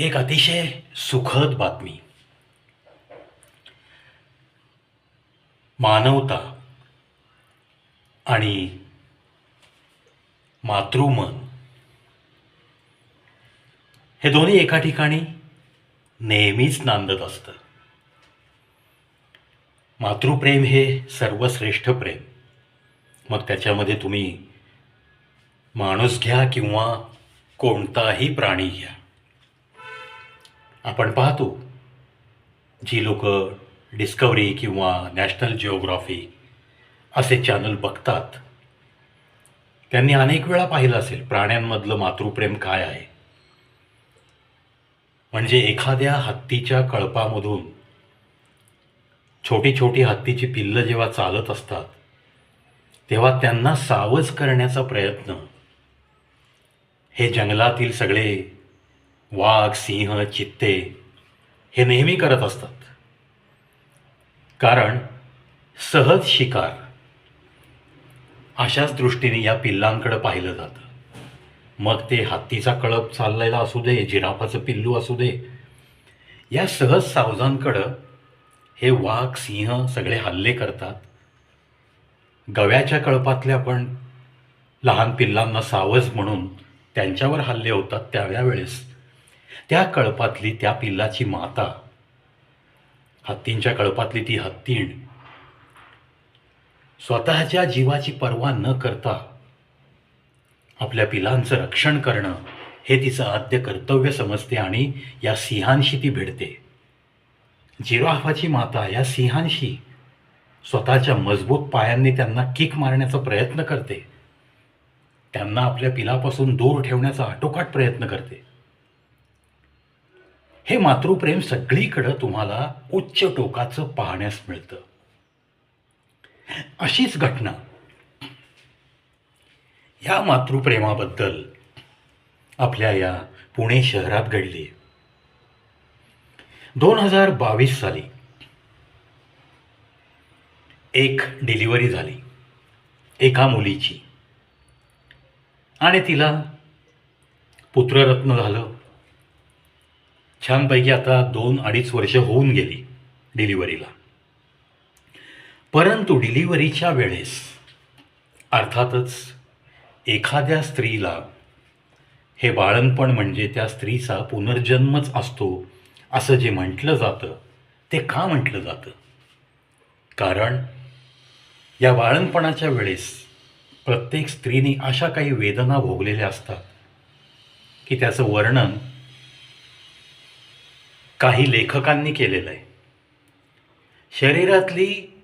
एक अतिशय सुखद बातमी. मानवता आणि मातृमन हे दोन्ही एका ठिकाणी नेहमीच नांदत असतं. मातृप्रेम हे सर्वश्रेष्ठ प्रेम. मग त्याच्यामध्ये तुम्ही माणूस घ्या किंवा कोणताही प्राणी घ्या. आपण पाहतो जी लोक डिस्कवरी किंवा नॅशनल जिओग्राफी असे चॅनल बघतात. त्यांनी अनेक वेळा पाहिलं असेल प्राण्यांमधलं मातृप्रेम काय आहे. म्हणजे एखाद्या हत्तीच्या कळपामधून छोटी छोटी हत्तीची पिल्लं जेव्हा चालत असतात तेव्हा त्यांना सावज करण्याचा प्रयत्न हे जंगलातील सगळे वाघ सिंह चित्ते हे नेहमी करत असतात. कारण सहज शिकार अशाच दृष्टीने या पिल्लांकडे पाहिलं जातं. मग ते हत्तीचा कळप चाललेला असू दे जिराफाचं पिल्लू असू दे या सहज सावजांकडं हे वाघ सिंह सगळे हल्ले करतात. गव्याच्या कळपातल्या पण लहान पिल्लांना सावज म्हणून त्यांच्यावर हल्ले होतात त्यावेळेस. त्या कळपातली त्या पिल्लाची माता. हत्तींच्या कळपातली ती हत्तीण. स्वतःच्या जीवाची पर्वा न करता आपल्या पिलांचं रक्षण करणं हे तिचं आद्य कर्तव्य समजते आणि या सिंहांशी ती भिडते. जिराफाची माता या सिंहांशी स्वतःच्या मजबूत पायांनी त्यांना किक मारण्याचा प्रयत्न करते. त्यांना आपल्या पिलापासून दूर ठेवण्याचा आटोकाट प्रयत्न करते. हे मातृप्रेम सगळीकडं तुम्हाला उच्च टोकाचं पाहण्यास मिळतं. अशीच घटना या मातृप्रेमाबद्दल आपल्या या पुणे शहरात घडली. दोन हजार बावीस साली एक डिलिव्हरी झाली. एका मुलीची. आणि तिला पुत्ररत्न झालं. छानपैकी आता दोन अडीच वर्ष होऊन गेली डिलिव्हरीला. परंतु डिलिव्हरीच्या वेळेस अर्थातच एखाद्या स्त्रीला हे बाळणपण म्हणजे त्या स्त्रीचा पुनर्जन्मच असतो असं जे म्हटलं जातं ते का म्हटलं जातं? कारण या बाळणपणाच्या वेळेस प्रत्येक स्त्रीने अशा काही वेदना भोगलेल्या असतात की त्याचं वर्णन काही लेखकांनी केलेलं आहे. शरीरातली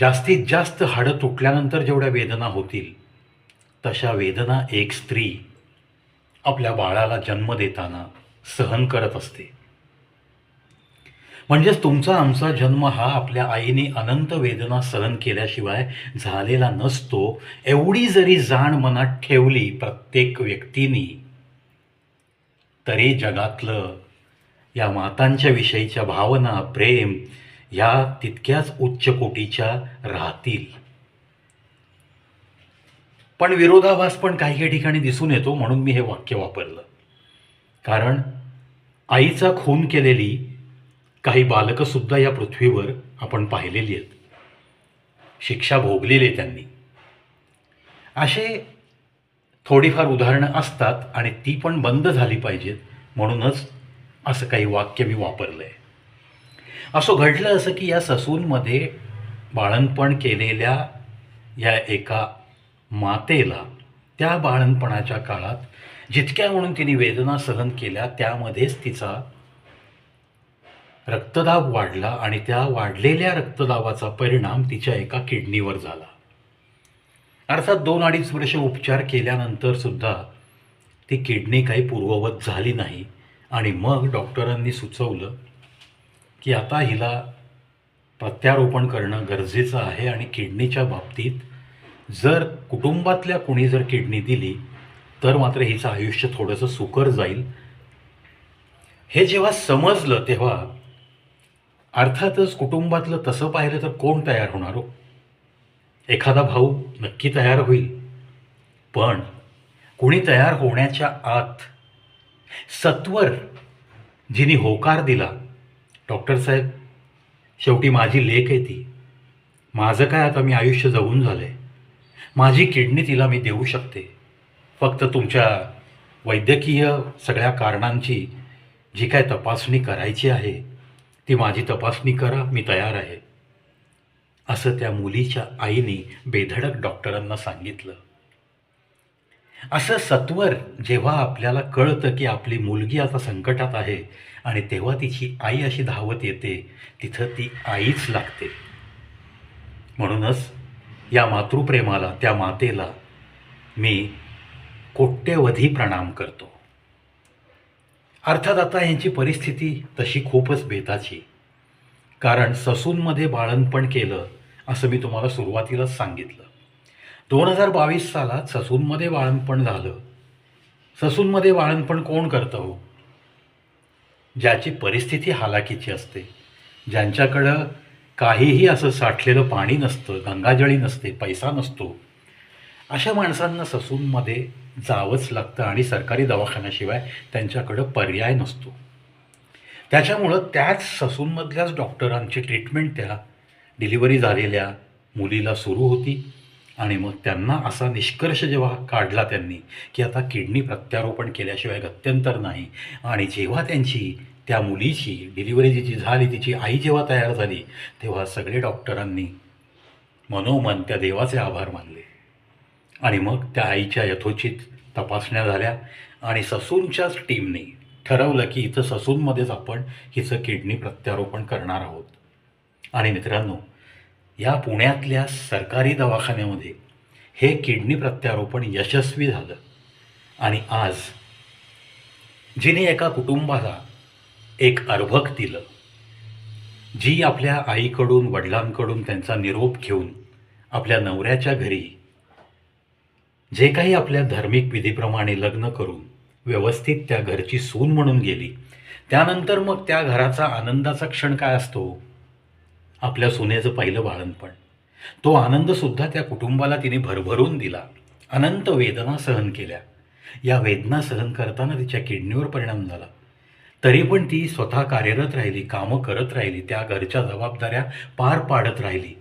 जास्तीत जास्त हाडं तुटल्यानंतर जेवढ्या वेदना होतील तशा वेदना एक स्त्री आपल्या बाळाला जन्म देताना सहन करत असते. म्हणजेच तुमचा आमचा जन्म हा आपल्या आईने अनंत वेदना सहन केल्याशिवाय झालेला नसतो एवढी जरी जाण मनात ठेवली प्रत्येक व्यक्तीनी तरी जगातलं या मातांच्या विषयीच्या भावना प्रेम ह्या तितक्याच उच्च कोटीच्या राहतील. पण विरोधाभास पण काही काही ठिकाणी दिसून येतो म्हणून मी हे वाक्य वापरलं. कारण आईचा खून केलेली काही बालकंसुद्धा या पृथ्वीवर आपण पाहिलेली आहेत. शिक्षा भोगलेली आहे त्यांनी. असे थोडीफार उदाहरणं असतात आणि ती पण बंद झाली पाहिजेत म्हणूनच असं काही वाक्य मी वापरलं आहे असं घडलं असं की या ससूनमध्ये बाळणपण केलेल्या या एका मातेला त्या बाळणपणाच्या काळात जितक्या म्हणून तिने वेदना सहन केल्या त्यामध्येच तिचा रक्तदाब वाढला आणि त्या वाढलेल्या रक्तदाबाचा परिणाम तिच्या एका किडनीवर झाला. अर्थात दोन अडीच वर्ष उपचार केल्यानंतर सुद्धा ती किडनी काही पूर्ववत झाली नाही. आणि मग डॉक्टरांनी सुचवलं की आता हिला प्रत्यारोपण करणं गरजेचं आहे आणि किडनीच्या बाबतीत जर कुटुंबातल्या कुणी जर किडनी दिली तर मात्र हिचं आयुष्य थोडंसं सुकर जाईल. हे जेव्हा समजलं तेव्हा अर्थातच कुटुंबातलं तसं पाहिलं तर कोण तयार होणार हो? एखादा भाऊ नक्की तयार होईल. पण कुणी तयार होण्याच्या आत सत्वर जिने होकार दिला डॉक्टर साहेब शेवटी माझी लेक आहे ती. माझं काय आता मी आयुष्य जगून झालं आहे माझी किडनी तिला मी देऊ शकते. फक्त तुमच्या वैद्यकीय सगळ्या कारणांची जी काय तपासणी करायची आहे ती माझी तपासणी करा मी तयार आहे. असं त्या मुलीच्या आईने बेधडक डॉक्टरांना सांगितलं. असं सत्वर जेव्हा आपल्याला कळतं की आपली मुलगी आता संकटात आहे आणि तेव्हा तिची आई अशी धावत येते तिथं ती आईच लागते. म्हणूनच या मातृप्रेमाला त्या मातेला मी कोट्यवधी प्रणाम करतो. अर्थात आता यांची परिस्थिती तशी खूपच बेताची. कारण ससूनमध्ये बाळणपण केलं असं मी तुम्हाला सुरुवातीलाच सांगितलं. दोन हजार बावीस सालात ससूनमध्ये बाळणपण झालं. ससूनमध्ये बाळणपण कोण करतं हो? ज्याची परिस्थिती हालाकीची असते. ज्यांच्याकडं काहीही असं साठलेलं पाणी नसतं गंगाजळी नसते पैसा नसतो अशा माणसांना ससूनमध्ये जावंच लागतं आणि सरकारी दवाखान्याशिवाय त्यांच्याकडं पर्याय नसतो. त्याच्यामुळं त्याच ससूनमधल्याच डॉक्टरांची ट्रीटमेंट त्या डिलिव्हरी झालेल्या मुलीला सुरू होती आणि मग त्यांना असा निष्कर्ष जेव्हा काढला त्यांनी की आता किडनी प्रत्यारोपण केल्याशिवाय गत्यंतर नाही. आणि जेव्हा त्यांची त्या मुलीची डिलिव्हरी जी झाली तिची आई जेव्हा तयार झाली तेव्हा सगळे डॉक्टरांनी मनोमन त्या देवाचे आभार मानले. आणि मग त्या आईच्या यथोचित तपासण्या झाल्या आणि ससूनच्याच टीमने ठरवलं की इथं ससूनमध्येच आपण हिचं किडनी प्रत्यारोपण करणार आहोत. आणि मित्रांनो या पुण्यातल्या सरकारी दवाखान्यामध्ये हे किडनी प्रत्यारोपण यशस्वी झालं. आणि आज जिने एका कुटुंबाला एक अर्भक दिलं जी आपल्या आईकडून वडिलांकडून त्यांचा निरोप घेऊन आपल्या नवऱ्याच्या घरी जे काही आपल्या धार्मिक विधीप्रमाणे लग्न करून व्यवस्थित त्या घरची सून म्हणून गेली त्यानंतर मग त्या घराचा आनंदाचा क्षण काय असतो? आपल्या सुनेचं पहिलं बाळणपण तो आनंदसुद्धा त्या कुटुंबाला तिने भरभरून दिला. अनंत वेदना सहन केल्या. या वेदना सहन करताना तिच्या किडनीवर परिणाम झाला. तरी पण ती स्वतः कार्यरत राहिली कामं करत राहिली त्या घरच्या जबाबदाऱ्या पार पाडत राहिली.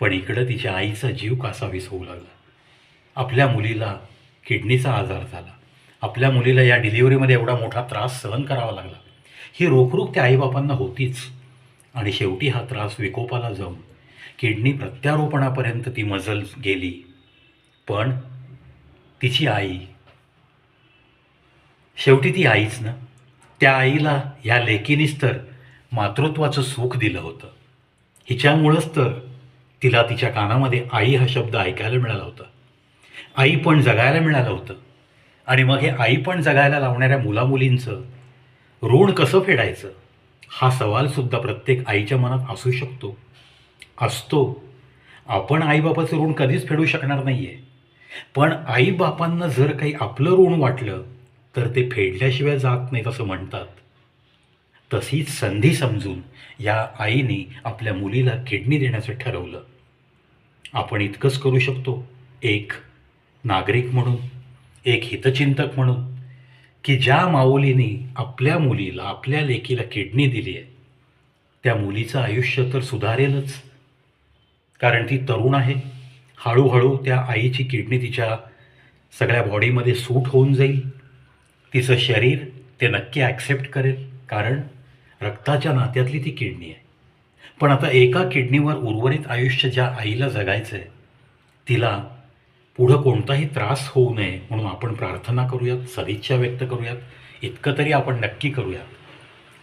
पण इकडं तिच्या आईचा जीव कासावीस होऊ लागला. आपल्या मुलीला किडनीचा आजार झाला. आपल्या मुलीला या डिलिव्हरीमध्ये एवढा मोठा त्रास सहन करावा लागला. ही रोखरोख त्या आईबापांना होतीच. आणि शेवटी हा त्रास विकोपाला जाऊन किडनी प्रत्यारोपणापर्यंत ती मजल गेली. पण तिची आई शेवटी ती आईच ना? त्या आईला ह्या लेकीनीच तर मातृत्वाचं सुख दिलं होतं. हिच्यामुळंच तर तिला तिच्या कानामध्ये आई हा शब्द ऐकायला मिळाला होता. आई पण जगायला मिळालं होतं. आणि मग हे आई पण जगायला लावणाऱ्या मुलामुलींचं ऋण कसं फेडायचं? हा सवालसुद्धा प्रत्येक आईच्या मनात असू शकतो. असतो. आपण आईबापाचं ऋण कधीच फेडू शकणार नाही आहे पण आईबापांना जर काही आपलं ऋण वाटलं तर ते फेडल्याशिवाय जात नाहीत असं म्हणतात. तशीच संधी समजून या आईने आपल्या मुलीला किडनी देण्याचं ठरवलं. आपण इतकंच करू शकतो. एक नागरिक म्हणून एक हितचिंतक म्हणून. की ज्या माऊलीने आपल्या मुलीला आपल्या लेकीला किडनी दिली आहे त्या मुलीचं आयुष्य तर सुधारेलच. कारण ती तरुण आहे. हळूहळू त्या आईची किडनी तिच्या सगळ्या बॉडीमध्ये सूट होऊन जाईल. तिचं शरीर ते नक्की ॲक्सेप्ट करेल कारण रक्ताच्या नात्यातली ती किडनी आहे. पण आता एका किडनीवर उर्वरित आयुष्य ज्या आईला जगायचं आहे तिला पुढं कोणताही त्रास होऊ नये म्हणून आपण प्रार्थना करूयात सदिच्छा व्यक्त करूयात इतकं तरी आपण नक्की करूयात.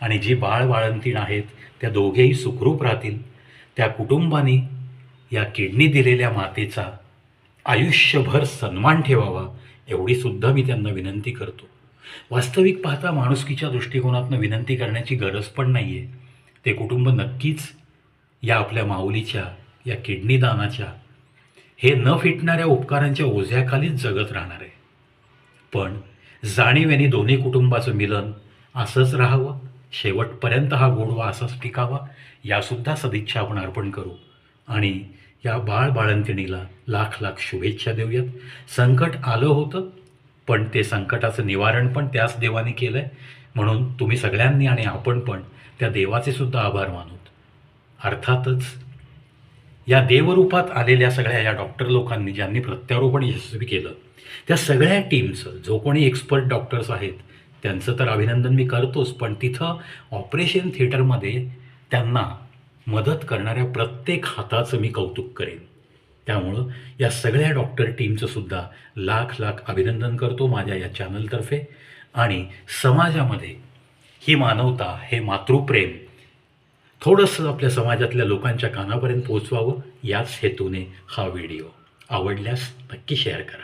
आणि जी बाळ बाळंतीण आहेत त्या दोघेही सुखरूप राहतील. त्या कुटुंबाने या किडनी दिलेल्या मातेचा आयुष्यभर सन्मान ठेवावा एवढीसुद्धा मी त्यांना विनंती करतो. वास्तविक पाहता माणुसकीच्या दृष्टिकोनातनं विनंती करण्याची गरज पण नाही आहे ते कुटुंब नक्कीच या आपल्या माऊलीच्या या किडनी दानाच्या हे न फिटणाऱ्या उपकारांच्या ओझ्याखालीच जगत राहणार आहे. पण जाणीवेने दोन्ही कुटुंबाचं मिलन असंच राहावं शेवटपर्यंत हा गोडवा असाच टिकावा यासुद्धा सदिच्छा आपण अर्पण करू. आणि या बाळ बाळंतिणीला लाख लाख शुभेच्छा देऊयात. संकट आलं होतं पण ते संकटाचं निवारण पण त्याच देवाने केलं आहे म्हणून तुम्ही सगळ्यांनी आणि आपण पण त्या देवाचे सुद्धा आभार मानूत. अर्थातच या देवरूपात आलेल्या सगळ्या या डॉक्टर लोकांनी ज्यांनी प्रत्यारोपण यशस्वी केलं त्या सगळ्या टीमचं जो कोणी एक्सपर्ट डॉक्टर्स आहेत त्यांचं तर अभिनंदन मी करतोच पण तिथं ऑपरेशन थिएटरमध्ये त्यांना मदत करणाऱ्या प्रत्येक हाताचं मी कौतुक करेन. त्यामुळं या सगळ्या डॉक्टर टीमचं सुद्धा लाख लाख अभिनंदन करतो माझ्या या चॅनलतर्फे आणि समाजामध्ये ही मानवता हे मातृप्रेम थोडंसं आपल्या समाजातल्या लोकांच्या कानापर्यंत पोचवावं याच हेतूने हा व्हिडिओ आवडल्यास नक्की शेअर करा.